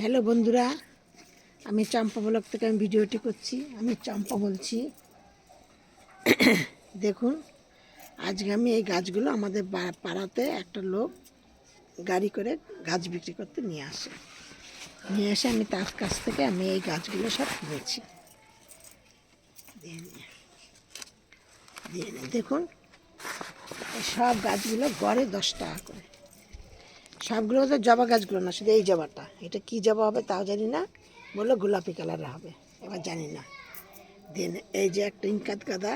Hello বন্ধুরা, আমি চম্পা block থেকে আমি ভিডিওটি করছি। আমি চম্পা বলছি। দেখুন, আজকে আমি এই গাছগুলো আমাদের পাড়াতে একটা লোক গাড়ি করে গাছ বিক্রি করতে নিয়ে আসে। নিয়ে এসে আমি তার কাছ থেকে আমি এই গাছগুলো সব কিনেছি। দেখুন, সব গাছগুলো গড়ে দশ টাকা করে। সবগুলো তো জবা গাছগুলো না, শুধু এই জবাটা। এটা কি জবা হবে তাও জানি না, বলল গোলাপি কালারের হবে, এবার জানি না। দেন এই যে একটা ইনকাত গাদা,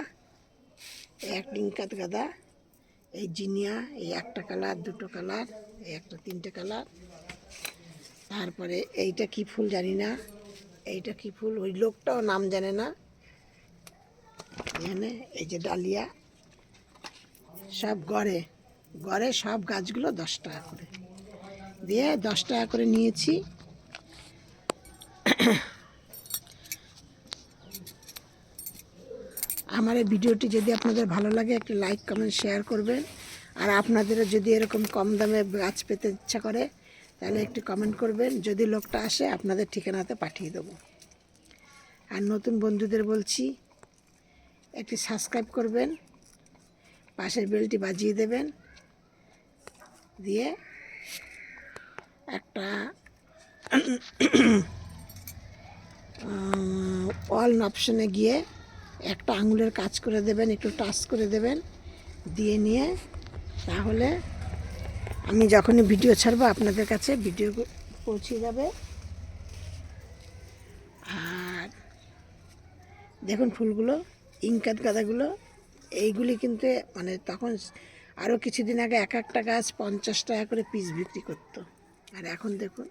এই একটা ইনকাত গাদা, এই জিনিয়া, এই একটা কালার দুটো কালার এই একটা তিনটে কালার তারপরে এইটা কি ফুল জানি না, এইটা কি ফুল, ওই লোকটাও নাম জানে না। এখানে এই যে ডালিয়া। সব গড়ে গড়ে সব গাছগুলো দশ টাকা করে। দিয়ে দশ টাকা করে নিয়েছি। আমার এই ভিডিওটি যদি আপনাদের ভালো লাগে, একটু লাইক, কমেন্ট, শেয়ার করবেন। আর আপনাদেরও যদি এরকম কম দামে গাছ পেতে ইচ্ছা করে, তাহলে একটু কমেন্ট করবেন। যদি লোকটা আসে, আপনাদের ঠিকানাতে পাঠিয়ে দেবো। আর নতুন বন্ধুদের বলছি, একটি সাবস্ক্রাইব করবেন, পাশের বেলটি বাজিয়ে দেবেন, দিয়ে একটা অল অপশনে গিয়ে একটা আঙুলের কাজ করে দেবেন, একটু টাচ করে দেবেন, দিয়ে নিয়ে তাহলে আমি যখনই ভিডিও ছাড়বো আপনাদের কাছে ভিডিও পৌঁছে যাবে। আর দেখুন ফুলগুলো ইনকাত গাঁদাগুলো, এইগুলি কিন্তু মানে তখন আরও কিছুদিন আগে এক একটা গাছ পঞ্চাশ টাকা করে পিস বিক্রি করতো। আর এখন দেখুন,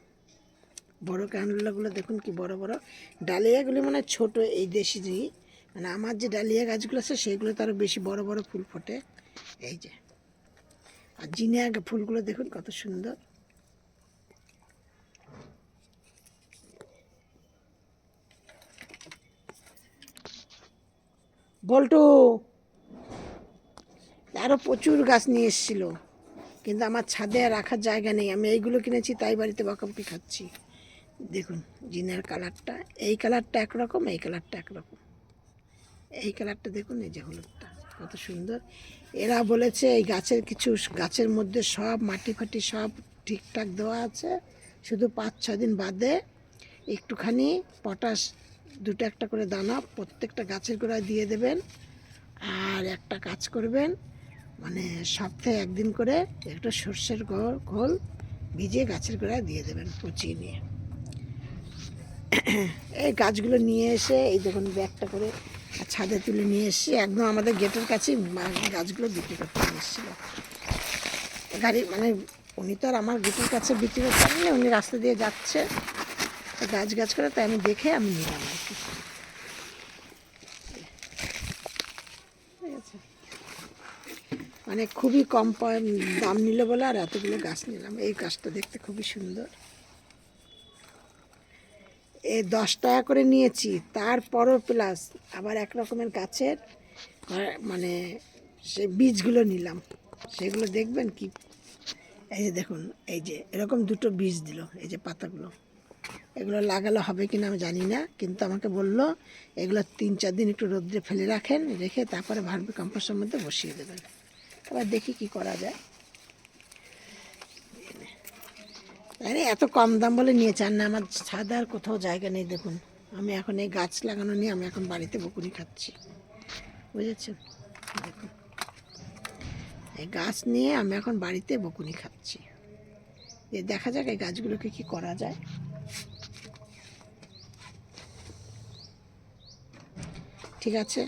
বড় ক্যান্ডলাগুলো দেখুন কি বড় বড়। ডালিয়াগুলি মানে ছোট এই দেশি যে মানে আমার যে ডালিয়া গাছগুলো আছে সেইগুলো তো আরও বেশি বড় বড় ফুল ফোটে। এই যে। আর জিনিয়া ফুলগুলো দেখুন কত সুন্দর। বল্টু আরও প্রচুর গাছ নিয়ে এসেছিল। কিন্তু আমার ছাদে রাখার জায়গা নেই। আমি এইগুলো কিনেছি, তাই বাড়িতে বকাবকি খাচ্ছি। দেখুন, জিনের কালারটা, এই কালারটা একরকম, এই কালারটা একরকম। এই কালারটা দেখুন, এই যে হলুদটা, কত সুন্দর। এরা বলেছে এই গাছের কিছু গাছের মধ্যে সব মাটি ফাটি সব ঠিকঠাক দেওয়া আছে। শুধু পাঁচ ছ দিন বাদে একটুখানি পটাশ, দুটো একটা করে দানা প্রত্যেকটা গাছের গোড়ায় দিয়ে দেবেন। আর একটা কাজ করবেন মানে সপ্তাহে একদিন করে একটু সর্ষের ঘোল ভিজিয়ে গাছের গোড়ায় দিয়ে দেবেন পচিয়ে নিয়ে। এই গাছগুলো নিয়ে এসে এই দেখুন ব্যাগটা করে ছাদে তুলে নিয়ে এসে একদম আমাদের গেটের কাছেই মা- গাছগুলো বিক্রি করতে এসেছিল। গাড়ি মানে উনি তো আর আমার গেটের কাছে বিক্রি করতে পারেন উনি রাস্তা দিয়ে যাচ্ছে। গাছ গাছ করে, তাই আমি দেখে আমি নিলাম আর কি ঠিক আছে মানে খুবই কম দাম নিল বলে আর এতগুলো গাছ নিলাম। এই গাছটা দেখতে খুবই সুন্দর। এ দশ টাকা করে নিয়েছি তারপরও প্লাস আবার এক রকমের গাছের মানে সে বীজগুলো নিলাম। সেগুলো দেখবেন কি? এই যে দেখুন, এই যে এরকম দুটো বীজ দিল, এই যে পাতাগুলো। এগুলো লাগালে হবে কিনা আমি জানি না, কিন্তু আমাকে বলল, এগুলো তিন চার দিন একটু রোদ্রে ফেলে রাখেন, রেখে তারপরে ভার্মি কম্পোস্টের মধ্যে বসিয়ে দেবেন। এবার দেখি কি করা যায়। আরে, এত কম দাম বলে নিয়ে চান না, আমার ছাদ আর কোথাও জায়গা নেই, দেখুন। আমি এখন এই গাছ লাগানো নিয়ে আমি এখন বাড়িতে বকুনি খাচ্ছি। বুঝেছেন? দেখুন। এই গাছ নিয়ে আমি এখন বাড়িতে বকুনি খাচ্ছি। যে দেখা যাক এই গাছগুলোকে কি করা যায়। ঠিক আছে?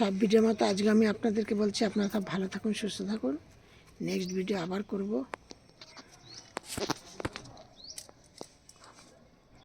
সব ভিডিওর মতো আজকে আমি আপনাদেরকে বলছি আপনারা সব ভালো থাকুন, সুস্থ থাকুন। নেক্সট ভিডিও আবার করব।